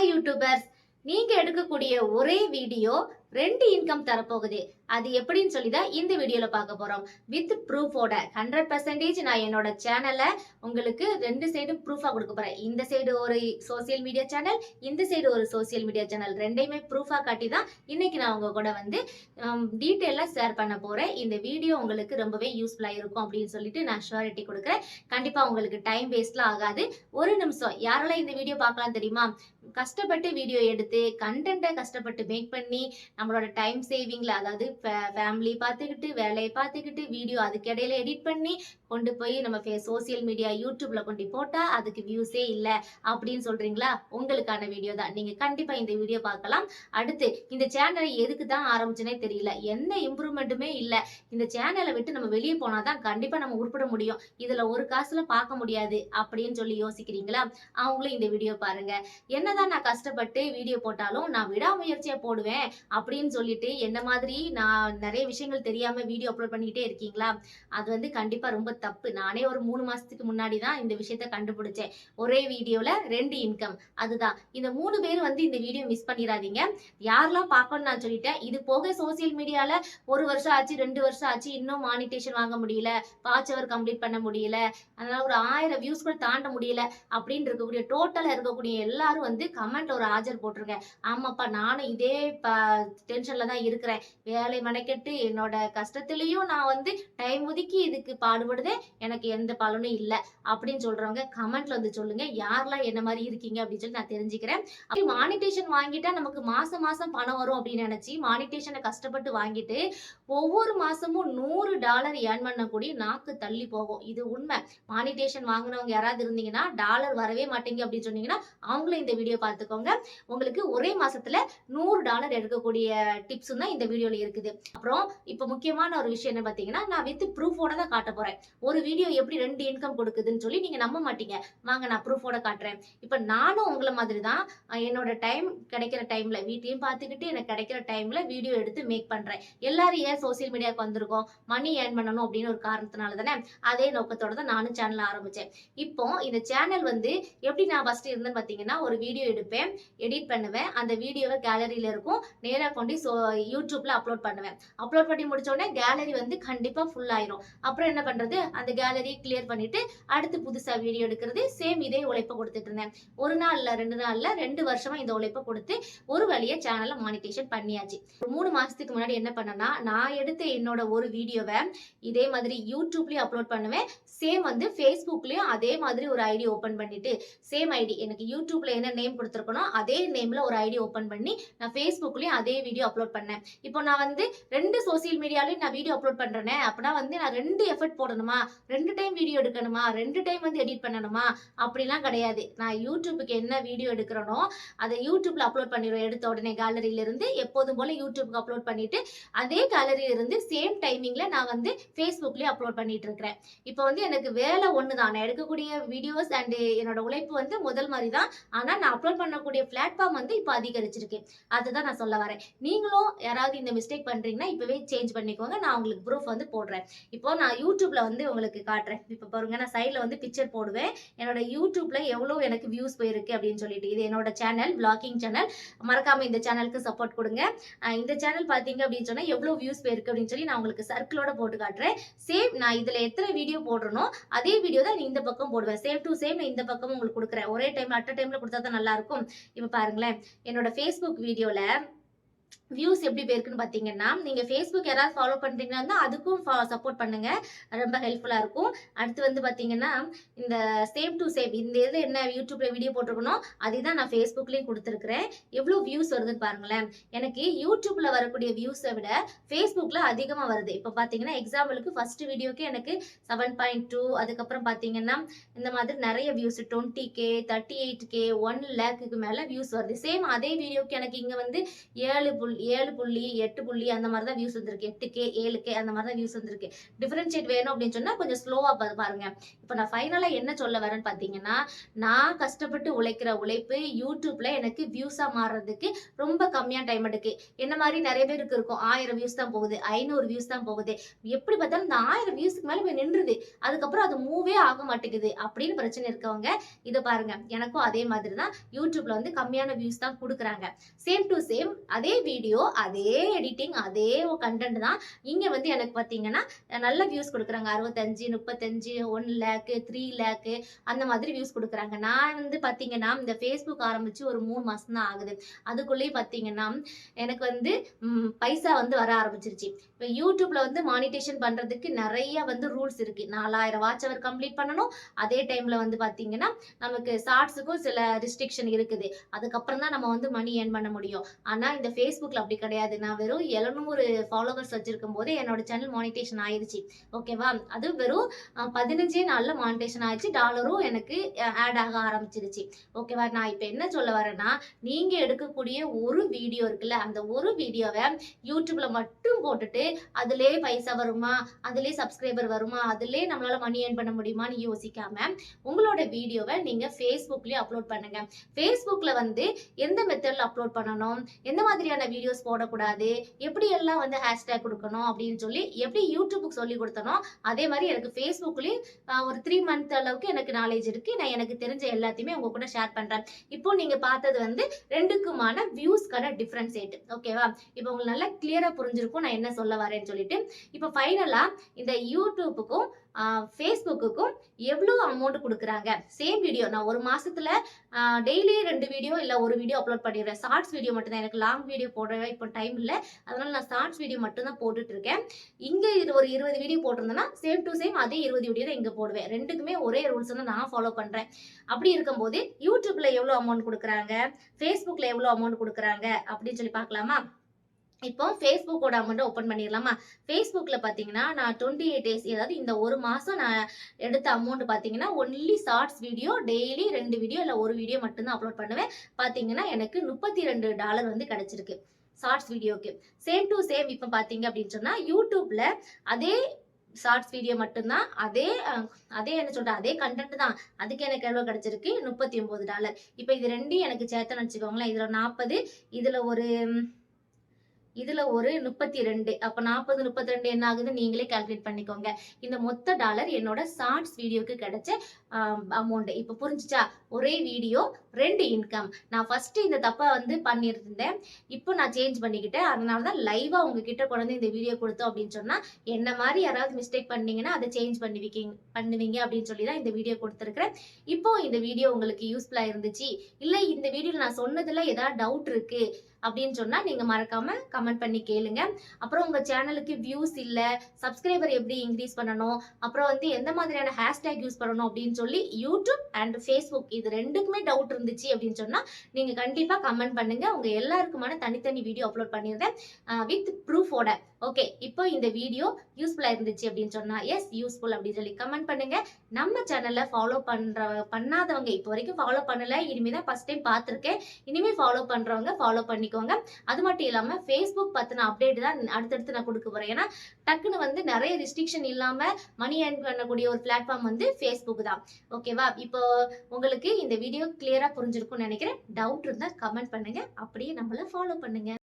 Hi YouTubers நீங்க எடுக்கக்கூடிய ஒரே வீடியோ ரெண்டு இன்கம் தரப்போகுது. அது எப்படின்னு சொல்லி தான் இந்த வீடியோல பார்க்க போறோம். வித் ப்ரூஃபோட ஹண்ட்ரட் பர்சன்டேஜ் நான் என்னோட சேனலை உங்களுக்கு ரெண்டு சைடும் ப்ரூஃபா கொடுக்க போறேன். இந்த சைடு ஒரு சோசியல் மீடியா சேனல் இந்த சைடு ஒரு சோசியல் மீடியா சேனல் ரெண்டையுமே ப்ரூஃபா காட்டி தான் இன்னைக்கு நான் உங்க கூட வந்து டீட்டெயிலாக ஷேர் பண்ண போறேன். இந்த வீடியோ உங்களுக்கு ரொம்பவே யூஸ்ஃபுல்லா இருக்கும் அப்படின்னு சொல்லிட்டு நான் ஷுவரிட்டி கொடுக்குறேன். கண்டிப்பா உங்களுக்கு டைம் வேஸ்ட்லாம் ஆகாது. ஒரு நிமிஷம். யாரெல்லாம் இந்த வீடியோ பார்க்கலாம் தெரியுமா? கஷ்டப்பட்டு வீடியோ எடுத்து கண்டென்ட்டை கஷ்டப்பட்டு மேக் பண்ணி நம்மளோட டைம் சேவிங்ல அதாவது ஃபேமிலி பார்த்துக்கிட்டு வேலையை பார்த்துக்கிட்டு வீடியோ அதுக்கிடையில எடிட் பண்ணி கொண்டு போய் நம்ம சோசியல் மீடியா யூடியூப்ல கொண்டு போட்டா அதுக்கு வியூஸே இல்லை. அப்படின்னு சொல்றீங்களா? உங்களுக்கான வீடியோ தான். நீங்க கண்டிப்பா இந்த வீடியோ பார்க்கலாம். அடுத்து இந்த சேனலை எதுக்கு தான் ஆரம்பிச்சுனே தெரியல. எந்த இம்ப்ரூவ்மெண்ட்டுமே இல்லை. இந்த சேனலை விட்டு நம்ம வெளியே போனாதான் கண்டிப்பா நம்ம உருப்பிட முடியும். இதுல ஒரு காசுல பார்க்க முடியாது அப்படின்னு சொல்லி யோசிக்கிறீங்களா? அவங்களும் இந்த வீடியோ பாருங்க. என்னதான் நான் கஷ்டப்பட்டு வீடியோ போட்டாலும் நான் விடாமுயற்சியா போடுவேன். அப்படின்னு சொல்லிட்டு என்ன மாதிரி நான் நிறைய விஷயங்கள் தெரியாம வீடியோ அப்லோட் பண்ணிக்கிட்டே இருக்கீங்களா? அது வந்து கண்டிப்பா ரொம்ப தப்பு. நானே ஒரு மூணு மாசத்துக்கு முன்னாடி தான் இந்த விஷயத்த கண்டுபிடிச்சேன். ஒரே வீடியோல ரெண்டு இன்கம் அதுதான். இந்த மூணு பேர் வந்து இந்த வீடியோ மிஸ் பண்ணிடாதீங்க. யாரெல்லாம் பார்க்கணும்னு நான் சொல்லிட்டேன். இது போக சோசியல் மீடியால ஒரு வருஷம் ஆச்சு ரெண்டு வருஷம் ஆச்சு இன்னும் மானிட்டேஷன் வாங்க முடியல. வாட்ச் அவர் கம்ப்ளீட் பண்ண முடியல. அதனால ஒரு ஆயிரம் வியூஸ் கூட தாண்ட முடியல. அப்படின்னு இருக்கக்கூடிய டோட்டலா இருக்கக்கூடிய எல்லாரும் வந்து கமெண்ட்ல ஒரு ஆஜர் போட்டிருங்க ஆமாப்பா நானும் இதே டென்ஷன்ல தான் இருக்கிறேன். வேலை மெனக்கெட்டு என்னோட கஷ்டத்துலயும் நான் வந்து டைம் ஒதுக்கி இதுக்கு பாடுபடுதே எனக்கு எந்த பலனும் இல்லை. அப்படின்னு சொல்றவங்க கமெண்ட்ல வந்து சொல்லுங்க. யாரெல்லாம் என்ன மாதிரி இருக்கீங்க அப்படின்னு சொல்லி நான் தெரிஞ்சுக்கிறேன். அப்படி மானிட்டேஷன் வாங்கிட்டா நமக்கு மாசம் மாசம் பணம் வரும் அப்படின்னு நினைச்சு மானிட்டேஷனை கஷ்டப்பட்டு வாங்கிட்டு ஒவ்வொரு மாசமும் நூறு டாலர் ஏர்ன் பண்ணக்கூடிய நாக்கு தள்ளி போகும். இது உண்மை. மானிட்டேஷன் வாங்கினவங்க யாராவது இருந்தீங்கன்னா டாலர் வரவே மாட்டேங்க அப்படின்னு சொன்னீங்கன்னா அவங்களும் இந்த வீடியோ பார்த்துக்கோங்க. உங்களுக்கு ஒரே மாசத்துல நூறு டாலர் எடுக்கக்கூடிய டிப்ஸும் தான் இந்த வீடியோல இருக்குது. அப்புறம் இப்போ முக்கியமான ஒரு விஷயம் என்ன பார்த்தீங்கன்னா நான் வித் ப்ரூஃபோட தான் காட்ட போறேன். ஒரு வீடியோ எப்படி ரெண்டு இன்கம் கொடுக்குதுன்னு சொல்லி நீங்க நம்ப மாட்டீங்க. வாங்க நான் ப்ரூஃபோட காட்டுறேன். இப்போ நானும் உங்களை மாதிரி தான் என்னோட டைம் கிடைக்கிற டைம்ல வீட்டையும் பார்த்துக்கிட்டு எனக்கு கிடைக்கிற டைம்ல வீடியோ எடுத்து மேக் பண்றேன். எல்லாரும் ஏன் சோசியல் மீடியாவுக்கு வந்திருக்கோம்? மணி ஏர்ன் பண்ணணும் அப்படின்னு ஒரு காரணத்தினால தானே? அதே நோக்கத்தோட தான் நானும் சேனல் ஆரம்பிச்சேன். இப்போ இந்த சேனல் வந்து எப்படி நான் ஃபர்ஸ்ட் இருந்தேன்னு பார்த்தீங்கன்னா ஒரு வீடியோ எடுப்பேன் எடிட் பண்ணுவேன். அந்த வீடியோவை கேலரியில இருக்கும். நேராக கொண்டு ஸோ யூடியூப்ல அப்லோட் பண்ணுவேன். அப்லோட் பண்ணி முடிச்சோடனே கேலரி வந்து கண்டிப்பா ஃபுல் ஆயிரும். அப்புறம் என்ன பண்றது? அந்த கேலரியை கிளியர் பண்ணிட்டு அடுத்து புதுசா வீடியோ எடுக்கிறது சேம் இதே உழைப்பை கொடுத்துட்டு இருந்தேன். ஒரு நாள்ல ரெண்டு நாள்ல ரெண்டு வருஷமா இந்த உழைப்பை கொடுத்து ஒரு வழியா சேனலை மானிட்டேஷன் பண்ணியாச்சு. ஒரு மூணு மாசத்துக்கு முன்னாடி என்ன பண்ணேன்னா நான் எடுத்த என்னோட ஒரு வீடியோவை இதே மாதிரி யூடியூப்லயும் அப்லோட் பண்ணுவேன். சேம் வந்து ஃபேஸ்புக்லயும் அதே மாதிரி ஒரு ஐடி ஓப்பன் பண்ணிட்டு சேம் ஐடி எனக்கு யூடியூப்ல என்ன நேம் கொடுத்துருக்கனோ அதே நேம்ல ஒரு ஐடி ஓப்பன் பண்ணி நான் ஃபேஸ்புக்லயும் அதே வீடியோ அப்லோட் பண்ணேன். இப்போ நான் வந்து ரெண்டு சோசியல் மீடியாலையும் நான் வீடியோ அப்லோட் பண்றேனே. அப்படின்னா வந்து நான் ரெண்டு எஃபர்ட் போடணுமா? ரெண்டு டைம் வீடியோ எடுக்கணுமா? ரெண்டு டைம் வந்து எடிட் பண்ணணுமா? அப்படிலாம் கிடையாது. நான் யூடியூபுக்கு என்ன வீடியோ எடுக்கிறனோ அதை யூடியூப்ல அப்லோட் பண்ணிடுவேன். எடுத்த உடனே கேலரியிலிருந்து எப்போதும் போல யூடியூப்க்கு அப்லோட் பண்ணிட்டு அதே கேலரியிலிருந்து சேம் டைமிங்ல நான் வந்து ஃபேஸ்புக்லேயே அப்லோட் பண்ணிட்டு இருக்கிறேன். இப்போ வந்து எனக்கு வேலை ஒன்று தான். நான் எடுக்கக்கூடிய வீடியோஸ் அண்ட் என்னோட உழைப்பு வந்து முதல் மாதிரி தான். ஆனால் நான் அப்லோட் பண்ணக்கூடிய பிளாட்ஃபார்ம் வந்து இப்போ அதிகரிச்சிருக்கு. அதுதான் நான் சொல்ல வரேன். நீங்களும் யாராவது இந்த மிஸ்டேக் பண்ணுறீங்கன்னா இப்போவே சேஞ்ச் பண்ணிக்கோங்க. நான் உங்களுக்கு ப்ரூஃப் வந்து போடுறேன். இப்போ நான் யூடியூப்பில் வந்து உங்களுக்கு காட்டுறேன். இப்போ பாருங்க நான் சைடில் வந்து பிக்சர் போடுவேன். என்னோட யூடியூப்பில் எவ்வளோ எனக்கு வியூஸ் போயிருக்கு அப்படின்னு சொல்லிட்டு இது என்னோட சேனல் பிளாகிங் சேனல் மறக்காமல் இந்த சேனலுக்கு சப்போர்ட் கொடுங்க. இந்த சேனல் பார்த்தீங்க அப்படின்னு சொன்னால் எவ்வளோ வியூஸ் போயிருக்கு அப்படின்னு சொல்லி நான் உங்களுக்கு சர்க்கிளோட போட்டு காட்டுறேன். சேம் நான் இதில் எத்தனை வீடியோ போடுறனோ அதே வீடியோ தான் இந்த பக்கம் போடுவேன். சேம் டு சேம் நான் இந்த பக்கம் உங்களுக்கு கொடுக்குறேன். ஒரே டைம் அட் டைமில் கொடுத்தா தான் நல்லாயிருக்கும் இப்போ பாருங்களேன் என்னோட ஃபேஸ்புக் வீடியோவில் வியூஸ் எப்படி போயிருக்குன்னு பார்த்தீங்கன்னா நீங்கள் ஃபேஸ்புக் யாராவது ஃபாலோ பண்ணுறீங்கன்னா அதுக்கும் சப்போர்ட் பண்ணுங்கள் ரொம்ப ஹெல்ப்ஃபுல்லாக இருக்கும். அடுத்து வந்து பார்த்தீங்கன்னா இந்த சேம் டு சேம் இந்த இது என்ன யூடியூப்பில் வீடியோ போட்டிருக்கணும் அதே தான் நான் ஃபேஸ்புக்லேயும் கொடுத்துருக்குறேன். எவ்வளோ வியூஸ் வருதுன்னு பாருங்களேன். எனக்கு யூடியூப்பில் வரக்கூடிய வியூஸை விட ஃபேஸ்புக்கில் அதிகமாக வருது. இப்போ பார்த்தீங்கன்னா எக்ஸாம்பிளுக்கு ஃபஸ்ட்டு வீடியோக்கு எனக்கு செவன் பாயிண்ட் டூ அதுக்கப்புறம் பார்த்தீங்கன்னா இந்த மாதிரி நிறைய views twenty K thirty eight K one லேக்குக்கு மேலே வியூஸ் வருது. சேம் அதே வீடியோக்கு எனக்கு இங்கே வந்து ஏழு புள்ளி ஏழு புள்ளி எட்டு புள்ளி அந்த மாதிரி தான் வியூஸ் வந்திருக்கு. எட்டு கே ஏழு கே அந்த மாதிரி தான் வியூஸ் வந்திருக்கு. டிஃபரன்ஷியேட் வேணும் அப்படின்னு சொன்னா கொஞ்சம் ஸ்லோவா பாருங்க. இப்போ நான் ஃபைனலா என்ன சொல்ல வரேன்னு பாத்தீங்கன்னா நான் கஷ்டப்பட்டு உழைக்கிற உழைப்பு யூடியூப்ல எனக்கு வியூஸா மாறுறதுக்கு ரொம்ப கம்மியா டைம் எடுக்கு. என்ன மாதிரி நிறைய பேருக்கு இருக்கும். ஆயிரம் வியூஸ் தான் போகுது ஐநூறு வியூஸ் தான் போகுது. எப்படி பார்த்தாலும் இந்த ஆயிரம் வியூஸ்க்கு மேல போய் நின்றுது. அதுக்கப்புறம் அது மூவே ஆக மாட்டேங்குது அப்படின்னு பிரச்சனை இருக்கவங்க இதை பாருங்க. எனக்கும் அதே மாதிரி தான் யூடியூப்ல வந்து கம்மியான வியூஸ் தான் கொடுக்குறாங்க. சேம் டு சேம் அதே வீடியோ அதே எடிட்டிங் அதே கண்டென்ட் தான். இங்கே வந்து எனக்கு பார்த்தீங்கன்னா நல்ல வியூஸ் கொடுக்குறாங்க. அறுபத்தஞ்சு முப்பத்தஞ்சு ஒன் லேக்கு த்ரீ லேக்கு அந்த மாதிரி வியூஸ் கொடுக்குறாங்க. நான் வந்து பார்த்தீங்கன்னா இந்த ஃபேஸ்புக் ஆரம்பித்து ஒரு மூணு மாதம் தான் ஆகுது. அதுக்குள்ளேயே பார்த்தீங்கன்னா எனக்கு வந்து பைசா வந்து வர ஆரம்பிச்சிருச்சு. இப்போ யூடியூப்பில் வந்து மானிட்டேஷன் பண்ணுறதுக்கு நிறைய வந்து ரூல்ஸ் இருக்குது நாலாயிரம் வாட்ச் அவர் கம்ப்ளீட் பண்ணணும். அதே டைமில் வந்து பார்த்தீங்கன்னா நமக்கு ஷார்ட்ஸுக்கும் சில ரெஸ்ட்ரிக்ஷன் இருக்குது. அதுக்கப்புறம் தான் நம்ம வந்து மணி ஏர்ன் பண்ண முடியும். ஆனால் இந்த ஃபேஸ்புக்கில் அப்படி கிடையாது. நான் வெறும் எழுநூறு ஃபாலோவர்ஸ் வச்சிருக்கும் போது என்னோட சேனல் மானிட்டேஷன் ஆயிடுச்சு ஓகேவா அது வெறும் பதினஞ்சே நாளில் மானிட்டேஷன் ஆயிடுச்சு டாலரும் எனக்கு ஆட் ஆக ஆரம்பிச்சிருச்சு. ஓகேவா நான் இப்போ என்ன சொல்ல வரேன்னா நீங்கள் எடுக்கக்கூடிய ஒரு வீடியோ இருக்குல்ல அந்த ஒரு வீடியோவை யூடியூப்ல மட்டும் போட்டுட்டு அதுலேயே பைசா வருமா? அதுலேயே சப்ஸ்கிரைபர் வருமா? அதுலேயே நம்மளால மணி ஏர்ன் பண்ண முடியுமான்னு யோசிக்காம உங்களோட வீடியோவை நீங்க ஃபேஸ்புக்லயே அப்லோட் பண்ணுங்க. ஃபேஸ்புக்ல வந்து எந்த மெத்தட்ல அப்லோட் பண்ணணும்? எந்த மாதிரியான வீடியோஸ் போடக்கூடாது. எப்படி எல்லாம் வந்து ஹேஷ்டேக் கொடுக்கணும் அப்படின்னு சொல்லி எப்படி யூடியூபுக்கு சொல்லி கொடுத்தனோ அதே மாதிரி எனக்கு ஃபேஸ்புக்லேயும் ஒரு த்ரீ மந்த் அளவுக்கு எனக்கு நாலேஜ் இருக்கு. நான் எனக்கு தெரிஞ்ச எல்லாத்தையுமே உங்க கூட ஷேர் பண்றேன். இப்போ நீங்க பார்த்தது வந்து ரெண்டுக்குமான வியூஸ்க்கான டிஃபரன்ஸ் ரேட் ஓகேவா இப்போ உங்களுக்கு நல்லா கிளியரா புரிஞ்சிருக்கும் நான் என்ன சொல்ல வரேன்னு சொல்லிட்டு. இப்போ ஃபைனலா இந்த யூடியூப்புக்கும் ஃபேஸ்புக்குக்கும் எவ்வளோ அமௌண்ட் கொடுக்குறாங்க? சேம் வீடியோ நான் ஒரு மாதத்தில் டெய்லி ரெண்டு வீடியோ இல்லை ஒரு வீடியோ அப்லோட் பண்ணிடுறேன். ஷார்ட்ஸ் வீடியோ மட்டும் தான் எனக்கு லாங் வீடியோ போடுற இப்போ டைம் இல்லை. அதனால் நான் ஷார்ட்ஸ் வீடியோ மட்டும் தான் போட்டுட்டு இருக்கேன் இது ஒரு இருபது வீடியோ போட்டிருந்தேன்னா சேம் டு சேம் அதே இருபது வீடியோ தான் இங்கே போடுவேன். ரெண்டுக்குமே ஒரே ரூல்ஸ் தான் நான் ஃபாலோ பண்ணுறேன் அப்படி இருக்கும்போது யூடியூப்பில் எவ்வளோ அமௌண்ட் கொடுக்குறாங்க? ஃபேஸ்புக்கில் எவ்வளோ அமௌண்ட் கொடுக்குறாங்க? அப்படின்னு சொல்லி பார்க்கலாமா? இப்போ ஃபேஸ்புக்கோட அமௌண்ட்டை ஓப்பன் பண்ணிடலாமா? ஃபேஸ்புக்கில் பார்த்தீங்கன்னா நான் டுவெண்ட்டி எயிட் டேஸ் ஏதாவது இந்த ஒரு மாதம் நான் எடுத்த அமௌண்ட் பார்த்தீங்கன்னா ஒன்லி ஷார்ட்ஸ் வீடியோ டெய்லி ரெண்டு வீடியோ இல்லை ஒரு வீடியோ மட்டும்தான் அப்லோட் பண்ணுவேன். பார்த்தீங்கன்னா எனக்கு முப்பத்தி ரெண்டு டாலர் வந்து கிடச்சிருக்கு ஷார்ட்ஸ் வீடியோக்கு சேம் டு சேம் இப்போ பார்த்தீங்க அப்படின்னு சொன்னால் யூடியூப்பில் அதே ஷார்ட்ஸ் வீடியோ மட்டும்தான் அதே அதே என்ன சொல்ற அதே கண்டென்ட் தான். அதுக்கு எனக்கு எவ்வளோ கிடைச்சிருக்கு? முப்பத்தி ஒன்பது டாலர் இப்போ இது ரெண்டையும் எனக்கு சேர்த்தன்னு வச்சுக்கோங்களேன். இதில் நாற்பது இதில் ஒரு இதுல ஒரு முப்பத்தி ரெண்டு அப்ப நாற்பது முப்பத்தி ரெண்டு என்ன ஆகுது? நீங்களே கால்குலேட் பண்ணிக்கோங்க. இந்த மொத்த டாலர் என்னோட ஷார்ட்ஸ் வீடியோக்கு கிடைச்ச அமௌண்ட் இப்போ புரிஞ்சிச்சா? ஒரே வீடியோ ரெண்டு இன்கம் நான் ஃபஸ்ட்டு இந்த தப்பை வந்து பண்ணியிருந்தேன். இப்போ நான் சேஞ்ச் பண்ணிக்கிட்டேன். அதனால தான் லைவாக உங்ககிட்ட கொண்டு வந்து இந்த வீடியோ கொடுத்தோம் அப்படின்னு சொன்னால் என்ன மாதிரி யாராவது மிஸ்டேக் பண்ணீங்கன்னா அதை சேஞ்ச் பண்ணுவீங்க பண்ணுவீங்க அப்படின்னு சொல்லி தான் இந்த வீடியோ கொடுத்துருக்குறேன். இப்போ இந்த வீடியோ உங்களுக்கு யூஸ்ஃபுல்லாக இருந்துச்சு. இல்லை இந்த வீடியோவில் நான் சொன்னதில் ஏதாவது டவுட் இருக்குது அப்படின்னு சொன்னால் நீங்கள் மறக்காமல் கமெண்ட் பண்ணி கேளுங்க. அப்புறம் உங்கள் சேனலுக்கு வியூஸ் இல்லை சப்ஸ்கிரைபர் எப்படி இன்க்ரீஸ் பண்ணணும்? அப்புறம் வந்து எந்த மாதிரியான ஹேஷ்டேக் யூஸ் பண்ணணும் அப்படின்னு சொல்லி யூடியூப் அண்ட் ஃபேஸ்புக் இது ரெண்டுக்குமே டவுட் இருந்துச்சு அப்படின்னு சொன்னா நீங்க கண்டிப்பா கமெண்ட் பண்ணுங்க. உங்கள் எல்லாருக்குமான தனித்தனி வீடியோ அப்லோட் பண்ணியிருந்தேன் வித் ப்ரூஃபோட ஓகே இப்போ இந்த வீடியோ யூஸ்ஃபுல்லாக இருந்துச்சு அப்படின்னு சொன்னால் எஸ் யூஸ்ஃபுல் அப்படின்னு சொல்லி கமெண்ட் பண்ணுங்க. நம்ம சேனலில் ஃபாலோ பண்ணுற பண்ணாதவங்க இப்போ வரைக்கும் ஃபாலோ பண்ணல. இனிமேல் தான் ஃபர்ஸ்ட் டைம் பார்த்துருக்கேன். இனிமேல் ஃபாலோ பண்ணுறவங்க ஃபாலோ பண்ணிக்கோங்க. அது மட்டும் இல்லாமல் ஃபேஸ்புக் பற்றின அப்டேட் தான் அடுத்தடுத்து நான் கொடுக்க போகிறேன் ஏன்னா டக்குன்னு வந்து நிறைய ரிஸ்ட்ரிக்ஷன் இல்லாமல் மணி ஏர்ன் பண்ணக்கூடிய ஒரு பிளாட்ஃபார்ம் வந்து ஃபேஸ்புக் தான். ஓகேவா இப்போ உங்களுக்கு இந்த வீடியோ கிளியராக புரிஞ்சிருக்கும்னு நினைக்கிறேன். டவுட் இருந்தால் கமெண்ட் பண்ணுங்கள் அப்படியே நம்மளை ஃபாலோ பண்ணுங்கள்